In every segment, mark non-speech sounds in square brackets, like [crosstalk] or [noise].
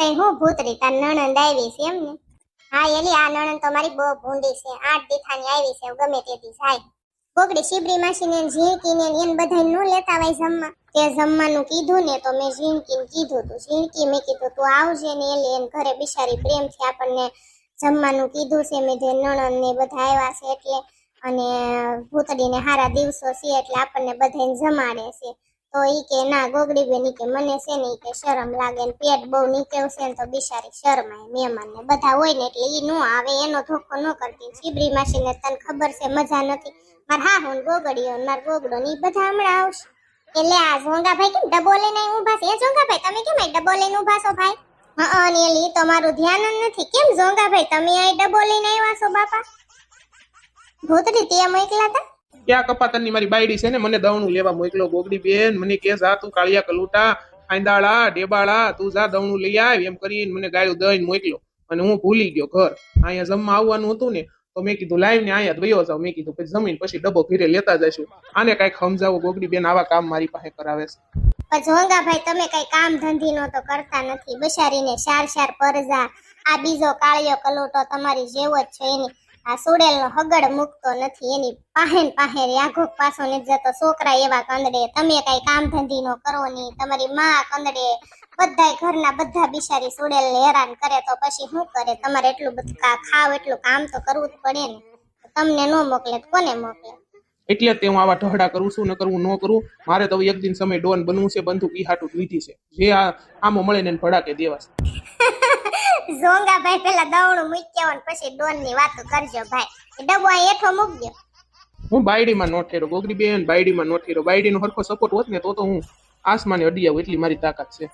હું ભૂતરી તાર નણંદ આવી છે એમ હા, એલી, આ નણંદ તો મારી બહુ ભૂંડી છે. આઠ દીઠાની આવી છે, ગમે તેથી જાય. બોકડી શિબરી માસીને ઝીણકીને એને બધા નો લેતા હોય જમવા. તે જમવાનું કીધું ને તો મેં ઝીણકીને કીધું તું. ઝીણકી મેં કીધું તું આવજે ને એલી, એને ઘરે બિચારી પ્રેમથી આપણને જમવાનું કીધું છે. મેં જે નણંદ ને બધા આવ્યા છે એટલે અને ભૂતડીને હારા દિવસો છે એટલે આપણને બધાને જમાડે છે. તો ઈ કે, ના ગોગડી બેન કે મને છે ને કે શરમ લાગે ને પેટ બહુ નીકળશે ને તો બિચારી શરમાય મહેમાન ને બધા હોય ને એટલે ઈ નો આવે, એનો ધોખો ન કરતી. ચીબરી માસી ને તને ખબર છે, મજા નથી. માર હા હું ગોગડીઓ માર ગોગડો ને ઈ બધા હમણાં આવશે. એટલે આ ઝોંગાભાઈ કેમ ડબો લઈને ઊભા છે? એ ઝોંગાભાઈ, તમે કેમ ડબ્બો લઈને ઊભા છો ભાઈ? હા અને એલી તમારું ધ્યાન જ નથી. કેમ ઝોંગાભાઈ, તમે અહીં ડબો લઈને આવ્યા છો બાપા? ભૂતડી, તે એકલા હતા? ક્યાં કપાતરની મારી બાયડી છે ને, મને દવણું લેવા મોકલો, ગોગડી બેન, મને કે જા તું કાળિયા કલુટા આંદાળા, ડેબાળા, તું જા દવણું લઈ આવ, એમ કરીને મને ગાયું દઈને મોકલ્યો અને હું ભૂલી ગયો ઘર. અહીંયા જમવા આવવાનું હતું ને, તો મેં કીધું, લાઈવ ને અહીંયા વયો જાવ મેં કીધું, પછી જમીન પછી ડબ્બો ઘીરે લેતા જઈશું. આને કંઈક સમજાવો, ગોગડી બેન, આવા કામ મારી પાસે કરાવે છે. પણ ઝોંગાભાઈ તમે કઈ કામ ધંધી નો તો કરતા નથી. બિચારીને શાર શાર પરજા, આ બીજો કાળિયો કલોટો તમારી જેવો જ છે એની. આ સુડેલ નો હગડ મૂકતો નથી, એની પાહેન ને પાહે આઘો પાછો ને છોકરા એવા કંદડે, તમે કઈ કામ ધંધી નો કરો નહીં તમારી માં કંદડે બધાય ઘરના બધા બિચારી સુડેલ ને હેરાન કરે તો પછી શું કરે? તમારે એટલું બધું ખાવ એટલું કામ તો કરવું જ પડે ને. તમને નો મોકલે કોને મોકલે? એટલે જ તે હું આવા ઢહડા કરું છું ન કરવું ન કરું. મારે તો એક દિન સમય ડોન બનવું છે બંદૂક ઈ હાટું લીધી છે. જે આ આમો મળે ને એને ભડાકે દેવા છે. [laughs] ઝોંગાભાઈ પેલા દવણું મૂક્યા હોય ને પછી ડોનની વાતો કરજો ભાઈ. એ ડબ્બો અહીં હેઠો મૂકજો હું બાયડીમાં નો ઠેરો ગોગડી બેન બાયડીમાં નો ઠેરો. બાયડીનો હરખો સપોર્ટ હોત ને તો તો હું આસમાને અડી આવું એટલી મારી તાકાત છે.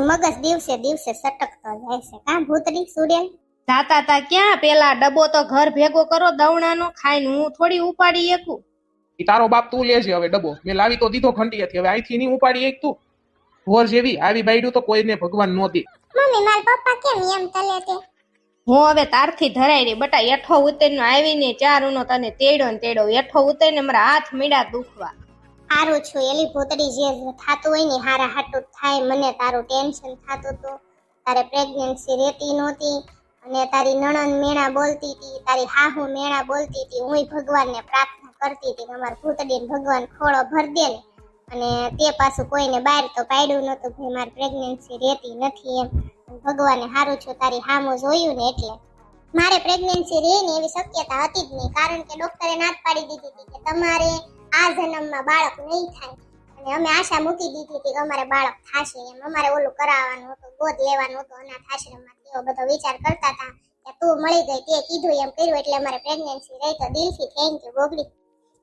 મગજ દિવસે દિવસે સટકતો જાય છે. કા ભૂતડી સુરેલ જાતા તા ક્યાં? પેલા ડબ્બો તો ઘર ભેગો કરો દવણાનો ખાઈને હું થોડી ઉપાડી એકું. તારો બાપ તું લેજે હવે ડબ્બો. મેં લાવી તો દીધો ખંડિયાથી હવે અહીંથી નહીં ઉપાડી એક તું. હોર જેવી આવી બાયડું તો કોઈને ભગવાન નો દે. મમ્મી માર પપ્પા કેમ એમ તલે તે? હું હવે તારથી ધરાય રે. બટા એઠો ઉતરીને આવીને ચારુનો તને તેડો ને તેડો. એઠો ઉતરીને મારા હાથ મીડા દુખવા. હારું છું એલી ભૂતડી જે થાતું હોય ને હારા હાટું થાય. મને તારું ટેન્શન થાતું હતું તારે પ્રેગ્નન્સી રહેતી નહોતી. અને તારી નણંદ મેણા બોલતી હતી તારી હાહુ મેણા બોલતી હતી હું ભગવાનને પ્રાર્થના કરતી હતી કે ભૂતડીને ભગવાન ખોળો ભર દે ને. અને તે પાછું કોઈને બહાર તો પાડ્યું નહોતું ભાઈ મારી પ્રેગ્નન્સી રહેતી નથી એમ. ભગવાને સારું છું, તારી હામું જોયું ને એટલે. મારે પ્રેગ્નન્સી રહે ને એવી શક્યતા હતી જ નહીં, કારણ કે ડોક્ટરે નાત પાડી દીધી હતી કે તમારે આ જન્મમાં બાળક નહીં થાય. અને અમે આશા મૂકી દીધી હતી કે અમારે બાળક થશે એમ. અમારે ઓલું કરાવવાનું હતું, ગોદ લેવાનું હતું, અનાથ આશ્રમમાં એવો બધો વિચાર કરતા હતા કે તું મળી ગઈ તે કીધું એમ કર્યું, એટલે અમારે પ્રેગ્નન્સી રહી તો દિલથી થેન્ક યુ ગોગડી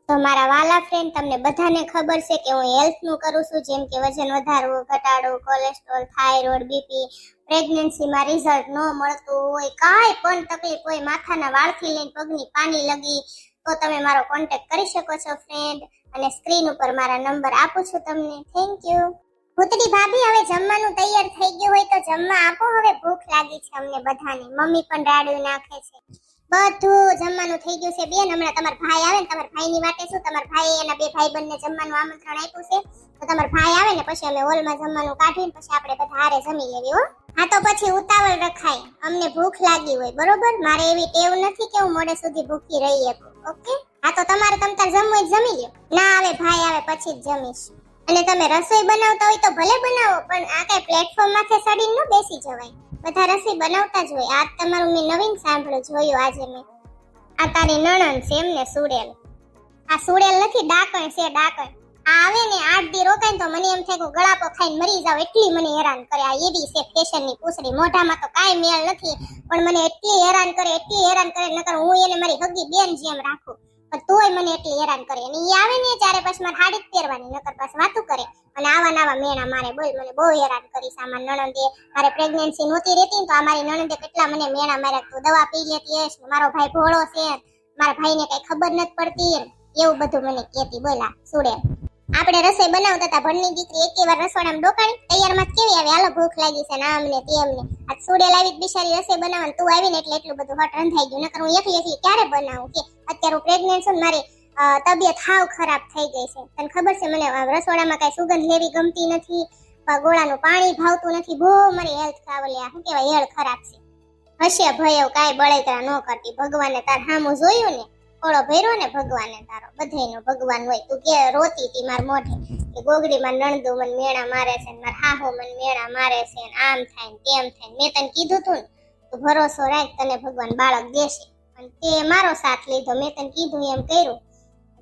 તો મારા વાલા ફ્રેન્ડ તમને બધાને ખબર છે કે હું હેલ્થનું કરું છું, જેમ કે વજન વધારવું, ઘટાડવું કોલેસ્ટ્રોલ થાઇરોઇડ બીપી પ્રેગ્નન્સીમાં રિઝલ્ટ ન મળતું હોય, કાંઈ પણ તકલીફ હોય, માથાના વાળથી લઈને પગની પાની લગી, તો તમે મારો કોન્ટેક્ટ કરી શકો છો ફ્રેન્ડ અને સ્ક્રીન ઉપર મારા નંબર આપું છું તમને. થેન્ક યુ ભૂતડી ભાભી, હવે જમવાનું તૈયાર થઈ ગયું હોય તો જમવા આપો, હવે ભૂખ લાગી છે અમને બધાને. મમ્મી પણ રાડ્યું નાખે છે. બધું જમવાનું થઈ ગયું છે બેન. હમણાં તમારા ભાઈ આવે ને, તમારા ભાઈની વાતે શું? તમારા ભાઈ એના બે ભાઈ બંને જમવાનું આમંત્રણ આપ્યું છે. તો તમારા ભાઈ આવે ને, પછી અમે હોલમાં જમવાનું કાઢીને પછી આપણે બધા હારે જમી લેવી, હો. હા, તો પછી ઉતાવળ રખાય. અમને ભૂખ લાગી હોય, બરોબર? મારે એવી ટેવ નથી કે હું મોડે સુધી ભૂખી રહી શકું, ઓકે? હા, તો તમારે તમતાર જમવું જમી લ્યો. ના આવે, ભાઈ આવે, પછી જ જમીશ. અને તમે રસોઈ બનાવતા હોય તો ભલે બનાવો, પણ આ કઈ પ્લેટફોર્મ માથે સડીને ન બેસી જવાય. બધા રસોઈ બનાવતા જ હોય. આ તમારું મેં નવીન સાંભળ્યું, જોયું આજે મેં. આ તારી નણંદ છે એમને સુડેલ. આ સુડેલ નથી, ડાકણ છે ડાકણ. આવે ને આઠ દી રોકાય તો મને એમ થાય કે ગળાપો ખાઈને મરી જાવ એટલી મને હેરાન કરે. આ એવી છે ફેશનની પૂછડી. મોઢામાં તો કાંઈ મેળ નથી, પણ મને એટલી હેરાન કરે, એટલી હેરાન કરે, નકર હું એને મારી હગી બેન જેમ રાખું. પણ તોય મને એટલી હેરાન કરે. અને ઈ આવે ને ત્યારે પછી મારે હાડી પહેરવાની, નકર પાછું વાતું કરે. અને આવા નાવા મેણા મારે બોલ, મને બહુ હેરાન કરી છે. નણંદે, મારે પ્રેગ્નન્સી નહોતી રહેતી તો અમારી નણંદે કેટલા મને મેણા માર્યા તું દવા પી લેતી હશ મારો ભાઈ ભોળો છે મારા ભાઈને કઈ ખબર નથી પડતી એવું બધું મને કહેતી બોલા સુડે. આપણે રસોઈ બનાવતા હતા, ભણની દીકરી એક વાર રસોડામાં ડોકાણી, તૈયારમાં કેવી આવે? હાલો ભૂખ લાગી છે ના અમને તે અમને. આ સુડેલ આવી બિચારી રસોઈ બનાવવાનું, તું આવીને એટલે એટલું બધું હોટ રંધાઈ ગયું. નકર હું એકલી એકલી ક્યારે બનાવું કે? અત્યારે હું પ્રેગ્નેન્ટ છું મારી તબિયત હાવ ખરાબ થઈ ગઈ છે. તને ખબર છે મને રસોડામાં કઈ સુગંધ લેવી ગમતી નથી ગોળાનું પાણી ભાવતું નથી, બહુ મારી હેલ્થ ખાવલ્યા. શું કહેવાય? હેડ ખરાબ છે. હશે ભય કાંઈ બળેતરા ન કરતી. ભગવાને તાર હામું જોયું ને? થોડો ભર્યો ને ભગવાને તારો, બધાયનો ભગવાન હોય. તું કે રોતી હતી માર મોઢે, કે ગોગડી માં નણદુ મન મેણા મારે છે ને માર હાહો મને મેણા મારે છે આમ થાય ને તેમ થાય મેં તને કીધું તું ને, તું ભરોસો રાખ, તને ભગવાન બાળક દેશે. અને તે મારો સાથ લીધો, મેં તને કીધું એમ કર્યું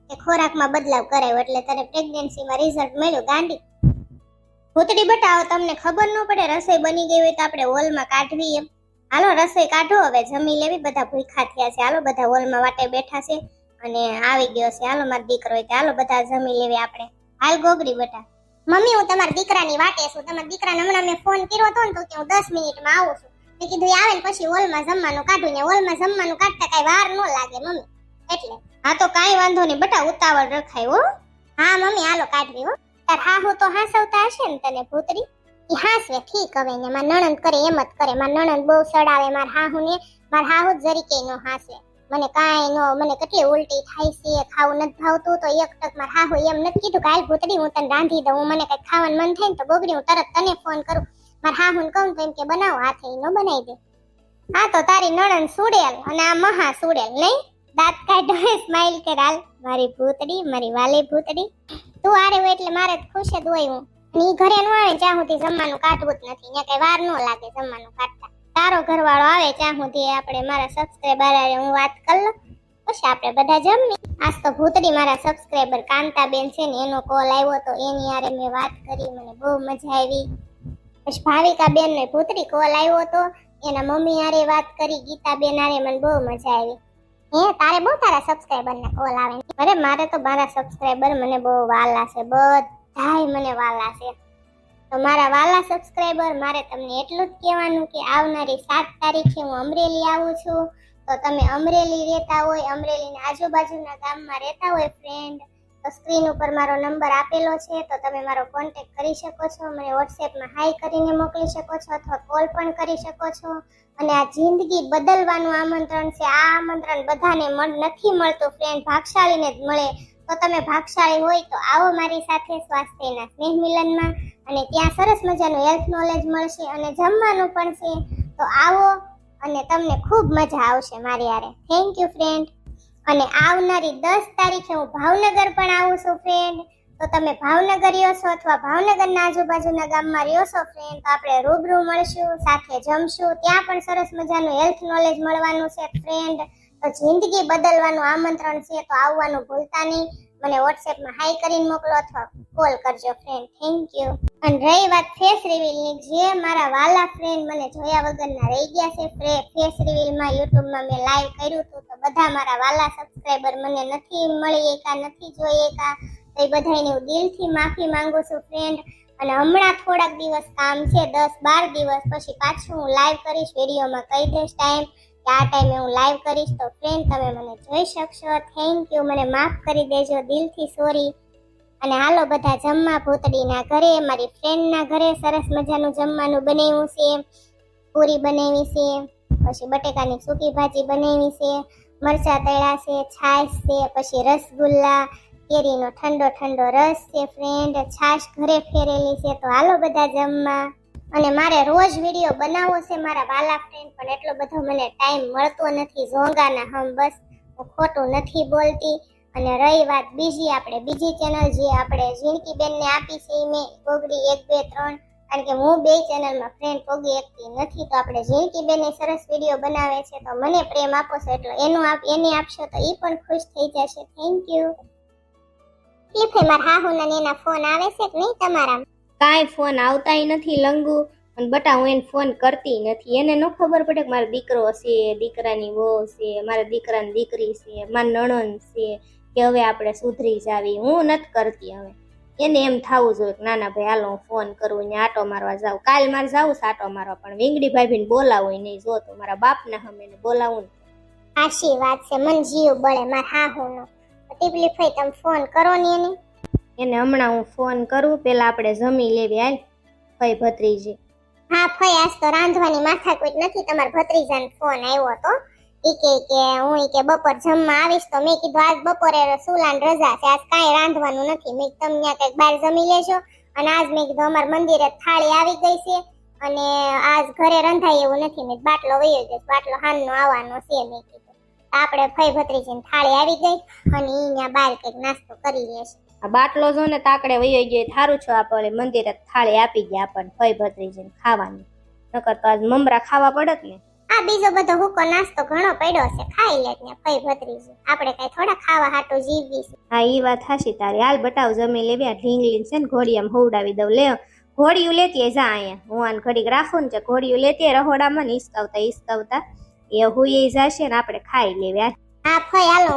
કે ખોરાકમાં બદલાવ કરાયો એટલે તને પ્રેગ્નન્સીમાં રિઝલ્ટ મળ્યું. ગાંડી, ભૂતડી બટાવો તમને ખબર ન પડે, રસોઈ બની ગઈ હોય તો આપણે હોલમાં કાઢવી એમ. હાલો, રસોઈ કાઢો. હવે જમી લેવી. બધા ભૂખા થયા છે. હાલો, બધા હોલમાં વાટે બેઠા છે અને આવી ગયો છે. હાલો, મારો દીકરો હોય હાલો, બધા જમી લેવી આપણે. હાલ ગોગડી બેટા. મમ્મી, હું તમારા દીકરાની વાટે છું. તમારા દીકરાને હમણાં મેં ફોન કર્યો હતો ને તો કે હું દસ મિનિટમાં આવું છું. મેં કીધું આવે ને પછી હોલમાં જમવાનું કાઢું. ને હોલમાં જમવાનું કાઢતા કાંઈ વાર ન લાગે, મમ્મી. એટલે હા, તો કાંઈ વાંધો નહીં. બટા, ઉતાવળ રખાય હો. હા, મમ્મી, હાલો, કાઢવી હો. તાર હાહુ તો હાસવતા હશે ને તને, ભૂતરી? ઈ હાસવે, ઠીક હવે ને, માર નણંદ કરે એમ જ કરે. માર નણંદ બહુ સડાવે, માર હાહુ ને માર હાહુ જ જરીકે નો હાસે મને કાંઈ નો, મને કેટલી ઉલટી થાય છે ખાવું નથી ભાવતું, તો એક ટક માર હાહુ એમ નથી કીધું કે ભૂતડી હું તને રાંધી દઉં, મને કઈ ખાવાનું મન થાય ને તો બોગડી હું તરત તને ફોન કરું. માર હાહુ ને કહું તો એમ કે બનાવો, હાથે નો બનાવી દે. હા તો તારી નણંદ સુડેલ અને આ મહા સુડેલ નહીં? દાંત કાઢો સ્માઈલ કરાલ મારી ભૂતડી, મારી વાલી ભૂતડી. તું આરે હોય એટલે મારે ખુશ જ હોય હું. ઈ ઘરે ન આવે સુધી જમવાનું કાઢવું જ નથી. ત્યાં કઈ વાર ન લાગે જમવાનું કાઢતા. તારો ઘરવાળો આવે ત્યાં સુધી આપણે મારા સબસ્ક્રાઈબર હારે હું વાત કરી લઉં. પછી આપણે બધા જમી આજ તો ભૂતડી મારા સબસ્ક્રાઈબર કાંતાબેન છે ને એનો કોલ આવ્યો તો એની હારે મેં વાત કરી, મને બહુ મજા આવી. પછી ભાવિકા બેન ને ભૂતડી કોલ આવ્યો તો એના મમ્મી હારે વાત કરી ગીતા બેન હારે મને બહુ મજા આવી. હે, તારે બહુ તારા સબસ્ક્રાઈબર ને કોલ આવે અરે મારે તો મારા સબસ્ક્રાઈબર મને બહુ વાલા છે બધાય મને વાલા છે. તો મારા વાલા સબસ્ક્રાઈબર મારે તમને એટલું જ કહેવાનું કે આવનારી સાત તારીખે હું અમરેલી આવું છું. તો તમે અમરેલી રહેતા હોય, અમરેલીના આજુબાજુના ગામમાં રહેતા હોય ફ્રેન્ડ તો સ્ક્રીન ઉપર મારો નંબર આપેલો છે. તો તમે મારો કોન્ટેક્ટ કરી શકો છો, મને વોટ્સએપમાં હાઈ કરીને મોકલી શકો છો, અથવા કોલ પણ કરી શકો છો. અને આ જિંદગી બદલવાનું આમંત્રણ છે. આ આમંત્રણ બધાને નથી મળતું ફ્રેન્ડ ભાગશાળીને જ મળે. તો તમે ભાગશાળી હોય તો આવો મારી સાથે સ્વાસ્થ્યના સ્નેહ મિલનમાં અને ત્યાં સરસ મજાનું હેલ્થ નોલેજ મળશે અને જમવાનું પણ છે. તો આવો અને તમને ખૂબ મજા આવશે મારી હારે. થેન્ક યુ ફ્રેન્ડ અને આવનારી દસ તારીખે હું ભાવનગર પણ આવું છું ફ્રેન્ડ તો તમે ભાવનગર રહ્યો છો અથવા ભાવનગરના આજુબાજુના ગામમાં રહ્યો છો ફ્રેન્ડ તો આપણે રૂબરૂ મળશું, સાથે જમશું. ત્યાં પણ સરસ મજાનું હેલ્થ નોલેજ મળવાનું છે ફ્રેન્ડ તો જિંદગી બદલવાનું આમંત્રણ છે તો આવવાનું ભૂલતા નહીં. મને વોટ્સએપમાં હાઈ કરીને મોકલો અથવા કોલ કરજો ફ્રેન્ડ થેન્ક યુ અને રહી વાત ફેસ રિવીલની જે મારા વાલા ફ્રેન્ડ મને જોયા વગરના રહી ગયા છે ફેસ રિવીલમાં યુટ્યુબમાં મેં લાઈવ કર્યું હતું તો બધા મારા વાલા સબસ્ક્રાઈબર મને નથી મળી એકા, નથી જોઈ એકા. તો એ બધાને હું દિલથી માફી માંગુ છું ફ્રેન્ડ અને હમણાં થોડાક દિવસ કામ છે, દસ બાર દિવસ પછી પાછું હું લાઈવ કરીશ વિડીયોમાં કહી દઈશ ટાઈમ કે આ ટાઈમે હું લાઈવ કરીશ તો ફ્રેન્ડ તમે મને જોઈ શકશો. થેન્ક યુ મને માફ કરી દેજો. દિલથી સોરી અને હાલો બધા જમવા ભૂતડીના ઘરે, મારી ફ્રેન્ડના ઘરે સરસ મજાનું જમવાનું બનાવ્યું છે. પૂરી બનાવી છે. પછી બટેકાની સૂકી ભાજી બનાવી છે. મરચા તળ્યા છે, છાશ છે, પછી રસગુલ્લા, કેરીનો ઠંડો ઠંડો રસ છે ફ્રેન્ડ છાશ ઘરે ફેરેલી છે. તો હાલો બધા જમવા. અને મારે રોજ વીડિયો બનાવવો છે મારા વાલા ફ્રેન્ડ પણ એટલો બધો મને ટાઈમ મળતો નથી. ઝોંગાના હમ બસ, હું ખોટું નથી બોલતી. અને રહી વાત બીજી, આપણે બીજી ચેનલ જે આપણે ઝીણકીબેનને આપી છે મેં ગોગડી એક, બે, ત્રણ. કારણ કે હું બે ચેનલમાં ફ્રેન્ડ પોગી એકતી નથી, તો આપણે ઝીણકીબેને સરસ વીડિયો બનાવે છે, તો મને પ્રેમ આપો છો, એટલો એનું આપ, એને આપશો, તો એ પણ ખુશ થઈ જશે. થેન્ક યુ ઈ મારા હાહુના ને એના ફોન આવે છે કે નહીં તમારા? કાંઈ ફોન આવતાય નથી લંગુ, અને બટા હું એને ફોન કરતી નથી. એને ન ખબર પડે કે મારો દીકરો છે, દીકરાની વહુ છે, મારા દીકરાની દીકરી છે, મારા નણંદ છે, કે હવે આપણે સુધરી જાવી. હું નથી કરતી હવે. એને એમ થવું જોઈએ કે નાના ભાઈ, હાલો હું ફોન કરું ને આટો મારવા જાઉં. કાલ મારે જાઉં આટો મારવા, પણ વીંગડી ભાભીને બોલાવું નહીં. જો તો મારા બાપના હમે એને બોલાવું આશી વાત છે? મન જીવ બળે, મારા હાહુનો. ટીપલી ફઈ, તમે ફોન કરો ને એને. એને હમણાં હું ફોન કરું, પેલા આપણે જમી લેવી હાલ ભાઈ ભત્રીજી. હા ભાઈ આજ તો રાંધવાની માથાકૂટ નથી, તમારા ભત્રીજાને ફોન આવ્યો હતો. ઈ કે કે હું કે બપોર જમવા આવીશ, તો મેં કીધું આજ બપોરે સુલાન રજા છે, આજ કાંઈ રાંધવાનું નથી. મેં તમને તમે ત્યાં કંઈક બહાર જમી લેજો. અને આજ મેં કીધું, અમારા મંદિરે થાળી આવી ગઈ છે, અને આજ ઘરે રંધાય એવું નથી. મેં બાટલો વયો જઈશ બાટલો હાનનો આવવાનો છે. મેં કીધું આપણે ફઈ ભત્રીજીની થાળી આવી ગઈ, અને અહીંયા બહાર કંઈક નાસ્તો કરી લેશે. આ બાટલો જો ને તાકડે વહી ગયો થારું છો આપણે મંદિરે થાળી આપી ગયા આપણને ફઈ ભત્રીજીને ખાવાની. નકર તો આજ મમરા ખાવા પડત ને. આ બીજો બધો હુકો નાસ્તો ઘણો પડ્યો છે ખાઈ લે ને ફઈ ભત્રીજી. આપણે કઈ થોડા ખાવા હાટો જીવવી છે. હા ઈ વાત હાશી તારી. હાલ બટાવ જમી લેવી આ ઢીંગલીન છે ને ઘોડિયામાં હોવડાવી દઉં. લે ઘોડિયું લેતી જા અહીંયા. હું આને ઘડીક રાખું ને જે ઘોડિયું લેતી રહોડામાં ને ઈસકાવતા ઈસકાવતા એ હુઈ જશે ને આપણે ખાઈ લેવી. હા, ફઈ, હાલો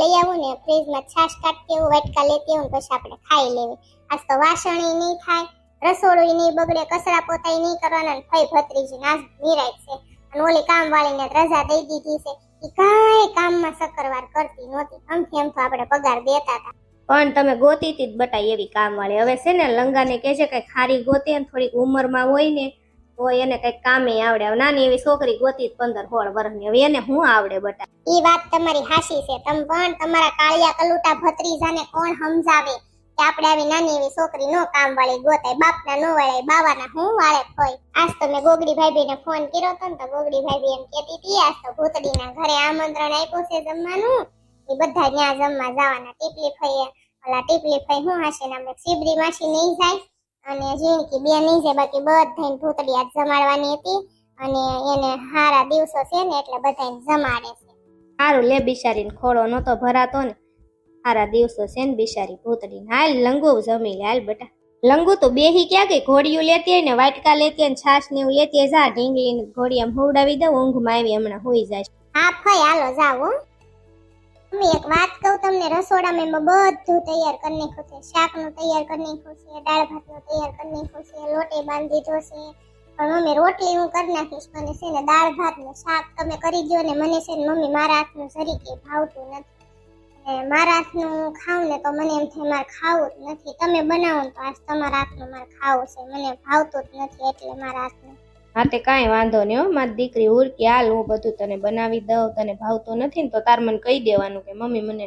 લઈ આવું ને, ફ્રીજમાં છાશ કાઢતી આવું, વાટકા લેતી આવું પછી આપણે ખાઈ લેવી. આજ તો વાસણ નહીં થાય રસોડું નહીં બગડે, કચરા પોતાય નહીં કરવાના ફઈ ભત્રીજી નાજ નિરાય છે. અને ઓલી કામ વાળીને રજા દઈ દીધી છે. એ કાંઈ કામમાં સકરવાર કરતી નહોતી. આમથી આમ તો આપણે પગાર દેતા હતા. પણ તમે ગોતી તી જ બટાઈ એવી કામ વાળી હવે છે ને લંગાને કહે છે કઈ ખારી ગોતે થોડીક ઉંમરમાં હોય ને તો એને કઈ કામે આવડે. નાની એવી છોકરી ગોતી પંદર સોળ વર્ષની. હવે એને શું આવડે બટા? ઈ વાત તમારી હાસી છે. તમ પણ તમારા કાળિયા કલુટા ભત્રીજાને કોણ સમજાવે કે આપણે આવી નાની એવી છોકરી નો કામ વાળી ગોતાય, બાપના નો વળાય બાવાના હું વાળે હોય આજ તો મેં ગોગડી ભાભીને ફોન કર્યો હતો ને તો ગોગડી ભાભી એમ કહેતી હતી, આજ તો ભૂતડીના ઘરે આમંત્રણ આપ્યું છે જમવાનું. એ બધા ત્યાં જમવા જવાના. ટીપલી ફઈએ. ઓલા ટીપલી ફઈ હું હશે ને સીબડી માસી નહીં જાય? અને જીણકી બે નહીં જાય બાકી બધાને ભૂતડી આજ જમાડવાની હતી અને એને હારા દિવસો છે ને એટલે બધાને જમાડે છે. સારું લે બિચારીને ખોળો નતો ભરાતો ને. સારા દિવસો છે ને બિચારી ભૂતડી હાલ લંગુ જમી લે હાલ બટા. લંગુ તો બેહી ક્યાં ગઈ? ઘોડિયું લેતી ને વાટકા લેતી ને છાશ ને એવું લેતી જા ઢીંગલી ને એમ હોવડાવી દઉં ઊંઘમાં આવી હમણાં હોઈ જાય. હા ફઈ હાલો જાવ. મમ્મી એક વાત કહું તમને, રસોડામાં મેં બધું તૈયાર કરી નાખ્યું છે. શાકનું તૈયાર કરી નાખ્યું છે, દાળ ભાતનું તૈયાર કરી નાખ્યું છે, લોટે બાંધી દીધો છે. પણ મમ્મી, રોટલી હું કરી નાખીશ, મને છે ને દાળ ભાત ને શાક તમે કરી દો ને મને છે ને મમ્મી મારા હાથનું જરી કે ભાવતું નથી. અને મારા હાથનું ખાઉં ને તો મને એમ થાય મારે ખાવું જ નથી. તમે બનાવો ને તો આજ તમારા હાથનું મારે ખાવું છે, મને ભાવતું જ નથી એટલે મારા હાથનું હા તે કાંઈ વાંધો નહીં હો. મારી દીકરી ઉરકી હાલ, હું બધું તને બનાવી દઉં, તને ભાવતું નથી ને, તો તાર મને કહી દેવાનું કે, મમ્મી, મને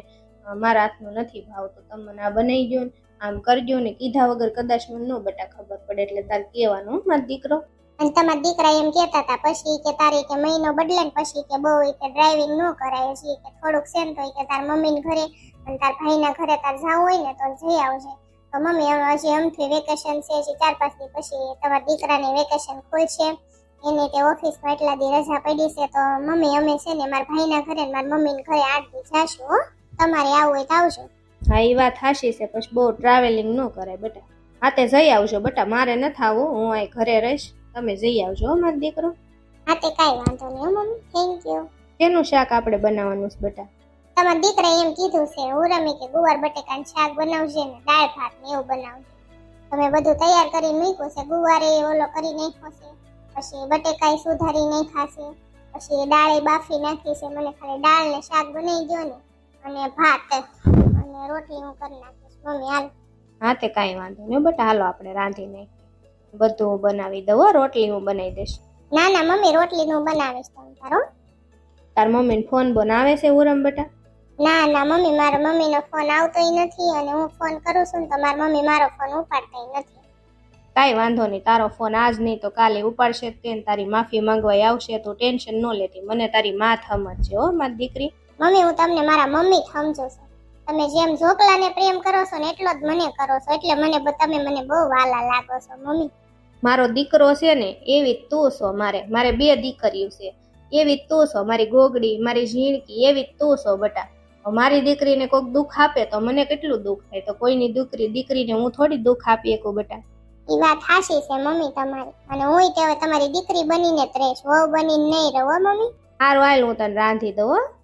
મારા હાથનું નથી ભાવતું. તમે મને આ બનાવી દો ને, આમ કરજો ને. કીધા વગર કદાચ મને ન બટા ખબર પડે, એટલે તાર કહેવાનું મારો દીકરો. અને તમારા દીકરા એમ કહેતા હતા, પછી કે તારે કે મહિનો બદલે ને પછી કે બહુ કે ડ્રાઇવિંગ ન કરાય છે કે થોડુંક સેમ તો કે તાર મમ્મીને ઘરે, અને તાર ભાઈના ઘરે તાર જવું હોય ને, તો જઈ આવજે. તો મમ્મી હજી અમથી વેકેશન છે હજી ચાર પાંચ દી પછી તમારા દીકરાને વેકેશન ખુલશે એને તે ઓફિસમાં એટલા દી રજા પડી છે તો મમ્મી અમે છે ને મારા ભાઈના ઘરે ને મારા મમ્મીને ઘરે આઠ દી જાશું હો. તમારે આવું હોય તો આવજો. હા એ વાત હાશી છે પછી બહુ ટ્રાવેલિંગ ન કરાય બેટા. હા તે જઈ આવજો બેટા મારે નથી થાવું હું અહીં ઘરે રહીશ. તમે જઈ આવજો હો મારો દીકરો. હા તે કાંઈ વાંધો નહીં હો મમ્મી. થેન્ક યુ તેનું શાક આપણે બનાવવાનું છે બટા? તમારા દીકરાએ એમ કીધું છે ઉરમી કે ગુવાર બટેકાનું શાક બનાવજે ને દાળ ભાત ને એવું બનાવજે. તમે બધું તૈયાર કરી મૂક્યું છે ગુવારે ઓલો કરી નાખ્યો છે પછી બટેકાય સુધારી નાખ્યા છે પછી દાળે બાફી નાખી છે મને ખાલી દાળ ને શાક બનાવી દો ને અને ભાત અને રોટલી હું કરી નાખીશ. મમ્મી હાલ. હા તે કાંઈ વાંધો નહીં બટા હાલો આપણે રાંધી નાખીએ. બધું હું બનાવી દઉં હો રોટલી હું બનાવી દઈશ. ના ના મમ્મી રોટલી હું બનાવીશ તમે તારો તાર મમ્મીને ફોન બોન આવે છે ઉરમ બટા? ના ના મમ્મી મારા મમ્મીનો ફોન આવતોય નથી અને હું ફોન કરું છું ને તો મારા મમ્મી મારો ફોન ઉપાડતાય નથી. કાંઈ વાંધો નહીં તારો ફોન આજ નહીં તો કાલે ઉપાડશે તે તારી માફી માંગવા આવશે તો ટેન્શન ન લેતી મને તારી માં સમજશે હો મારી દીકરી. મમ્મી હું તમને મારા મમ્મી સમજો છું. તમે જેમ ઝોકલાને પ્રેમ કરો છો ને એટલો જ મને કરો છો એટલે મને તમે મને બહુ વાલા લાગો છો મમ્મી. મારો દીકરો છે ને એવી તું છો મારે મારે બે દીકરીઓ છે. એવી જ તું છો મારી ગોગડી મારી ઝીણકી એવી જ તું છો બટા. મારી દીકરીને કોઈક દુઃખ આપે તો મને કેટલું દુઃખ થાય? તો કોઈની દીકરી દીકરીને હું થોડી દુઃખ આપી એકું બટા? એ વાત હાશી છે મમ્મી તમારી. અને હું તે તમારી દીકરી બનીને જ રહીશ વહુ બનીને નહીં રહો મમ્મી. હારું હાલ હું તને રાંધી દઉં હો.